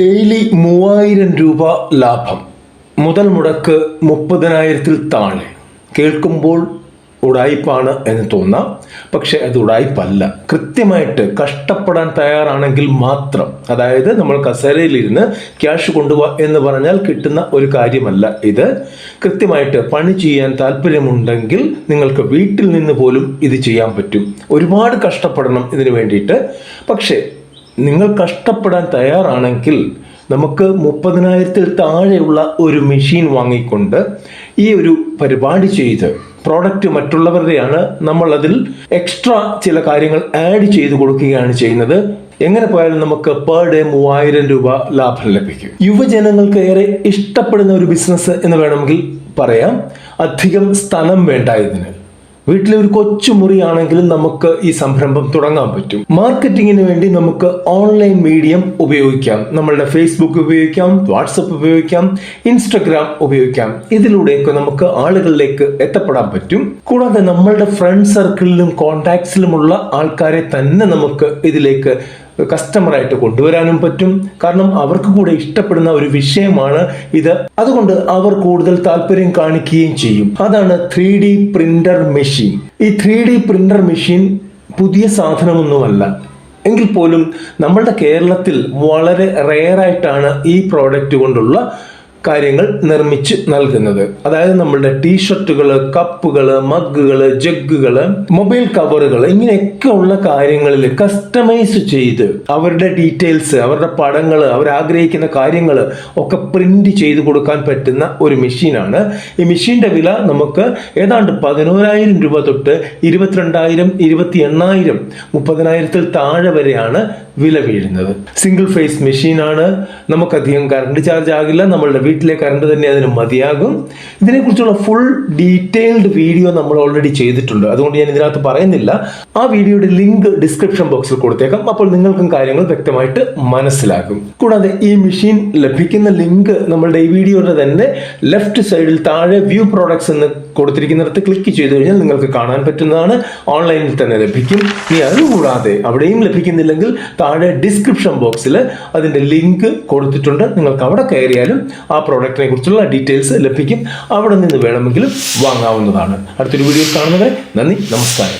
Daily മൂവായിരം രൂപ ലാഭം. മുതൽ മുടക്ക് മുപ്പതിനായിരത്തിൽ താഴെ. കേൾക്കുമ്പോൾ ഉടായ്പാണ് എന്ന് തോന്നാം. പക്ഷേ അത് ഉടായ്പല്ല കൃത്യമായിട്ട് കഷ്ടപ്പെടാൻ തയ്യാറാണെങ്കിൽ മാത്രം. അതായത് നമ്മൾ കസേരയിലിരുന്ന് ക്യാഷ് കൊണ്ടുപോവാ എന്ന് പറഞ്ഞാൽ കിട്ടുന്ന ഒരു കാര്യമല്ല ഇത്. കൃത്യമായിട്ട് പണി ചെയ്യാൻ താല്പര്യമുണ്ടെങ്കിൽ നിങ്ങൾക്ക് വീട്ടിൽ നിന്ന് പോലും ഇത് ചെയ്യാൻ പറ്റും. ഒരുപാട് കഷ്ടപ്പെടണം ഇതിനു വേണ്ടിയിട്ട്. പക്ഷേ നിങ്ങൾ കഷ്ടപ്പെടാൻ തയ്യാറാണെങ്കിൽ നമുക്ക് മുപ്പതിനായിരത്തിൽ താഴെയുള്ള ഒരു മെഷീൻ വാങ്ങിക്കൊണ്ട് ഈ ഒരു പരിപാടി ചെയ്ത് പ്രോഡക്റ്റ് മറ്റുള്ളവരുടെയാണ് നമ്മൾ അതിൽ എക്സ്ട്രാ ചില കാര്യങ്ങൾ ആഡ് ചെയ്ത് കൊടുക്കുകയാണ് ചെയ്യുന്നത്. എങ്ങനെ പോയാലും നമുക്ക് പെർ ഡേ മൂവായിരം രൂപ ലാഭം ലഭിക്കും. യുവജനങ്ങൾക്ക് ഏറെ ഇഷ്ടപ്പെടുന്ന ഒരു ബിസിനസ് എന്ന് വേണമെങ്കിൽ പറയാം. അധികം സ്ഥലം വേണ്ട ഇതിന്. വീട്ടിലെ ഒരു കൊച്ചു മുറിയാണെങ്കിലും നമുക്ക് ഈ സംരംഭം തുടങ്ങാൻ പറ്റും. മാർക്കറ്റിങ്ങിന് വേണ്ടി നമുക്ക് ഓൺലൈൻ മീഡിയം ഉപയോഗിക്കാം. നമ്മളുടെ ഫേസ്ബുക്ക് ഉപയോഗിക്കാം വാട്സപ്പ് ഉപയോഗിക്കാം ഇൻസ്റ്റഗ്രാം ഉപയോഗിക്കാം. ഇതിലൂടെയൊക്കെ നമുക്ക് ആളുകളിലേക്ക് എത്തപ്പെടാൻ പറ്റും. കൂടാതെ നമ്മളുടെ ഫ്രണ്ട് സർക്കിളിലും കോൺടാക്ട്സിലുമുള്ള ആൾക്കാരെ തന്നെ നമുക്ക് ഇതിലേക്ക് കസ്റ്റമറായിട്ട് കൊണ്ടുവരാനും പറ്റും. കാരണം അവർക്ക് കൂടെ ഇഷ്ടപ്പെടുന്ന ഒരു വിഷയമാണ് ഇത്. അതുകൊണ്ട് അവർ കൂടുതൽ താല്പര്യം കാണിക്കുകയും ചെയ്യും. അതാണ് ത്രീ ഡി പ്രിന്റർ മെഷീൻ. ഈ ത്രീ ഡി പ്രിന്റർ മെഷീൻ പുതിയ സാധനമൊന്നുമല്ല. എങ്കിൽ പോലും നമ്മളുടെ കേരളത്തിൽ വളരെ റെയറായിട്ടാണ് ഈ പ്രോഡക്റ്റ് കൊണ്ടുള്ള കാര്യങ്ങൾ നിർമ്മിച്ച് നൽകുന്നത്. അതായത് നമ്മളുടെ ടീഷർട്ടുകൾ കപ്പുകൾ മഗ്ഗുകൾ ജഗ്ഗുകൾ മൊബൈൽ കവറുകൾ ഇങ്ങനെയൊക്കെ ഉള്ള കാര്യങ്ങളിൽ കസ്റ്റമൈസ് ചെയ്ത് അവരുടെ ഡീറ്റെയിൽസ് അവരുടെ പടങ്ങൾ അവർ ആഗ്രഹിക്കുന്ന കാര്യങ്ങൾ ഒക്കെ പ്രിന്റ് ചെയ്ത് കൊടുക്കാൻ പറ്റുന്ന ഒരു മെഷീനാണ്. ഈ മെഷീന്റെ വില നമുക്ക് ഏതാണ്ട് പതിനോരായിരം രൂപ തൊട്ട് ഇരുപത്തിരണ്ടായിരം ഇരുപത്തി എണ്ണായിരം മുപ്പതിനായിരത്തിൽ താഴെ വരെയാണ് വില വീഴുന്നത്. സിംഗിൾ ഫേസ് മെഷീനാണ്. നമുക്കധികം കറണ്ട് ചാർജ് ആകില്ല. നമ്മളുടെ വീട്ടിലെ കറണ്ട് തന്നെ അതിന് മതിയാകും. ഇതിനെക്കുറിച്ചുള്ള ഫുൾ ഡീറ്റെയിൽഡ് വീഡിയോ നമ്മൾ ഓൾറെഡി ചെയ്തിട്ടുണ്ട്. അതുകൊണ്ട് ഞാൻ ഇതിനകത്ത് പറയുന്നില്ല. ആ വീഡിയോയുടെ ലിങ്ക് ഡിസ്ക്രിപ്ഷൻ ബോക്സിൽ കൊടുത്തേക്കാം. അപ്പോൾ നിങ്ങൾക്കും കാര്യങ്ങൾ വ്യക്തമായിട്ട് മനസ്സിലാകും. കൂടാതെ ഈ മെഷീൻ ലഭിക്കുന്ന ലിങ്ക് നമ്മളുടെ ഈ വീഡിയോയുടെ തന്നെ ലെഫ്റ്റ് സൈഡിൽ താഴെ വ്യൂ പ്രോഡക്ട്സ് എന്ന് കൊടുത്തിരിക്കുന്നിടത്ത് ക്ലിക്ക് ചെയ്ത് കഴിഞ്ഞാൽ നിങ്ങൾക്ക് കാണാൻ പറ്റുന്നതാണ്. ഓൺലൈനിൽ തന്നെ ലഭിക്കും. ഇനി അതുകൂടാതെ അവിടെയും ലഭിക്കുന്നില്ലെങ്കിൽ താഴെ ഡിസ്ക്രിപ്ഷൻ ബോക്സിൽ അതിന്റെ ലിങ്ക് കൊടുത്തിട്ടുണ്ട്. നിങ്ങൾക്ക് അവിടെ കയറിയാലും ആ പ്രോഡക്റ്റിനെ കുറിച്ചുള്ള ഡീറ്റെയിൽസ് ലഭിക്കും. അവിടെ നിന്ന് വേണമെങ്കിലും വാങ്ങാവുന്നതാണ്. അടുത്തൊരു വീഡിയോ കാണുന്നവരെ നന്ദി നമസ്കാരം.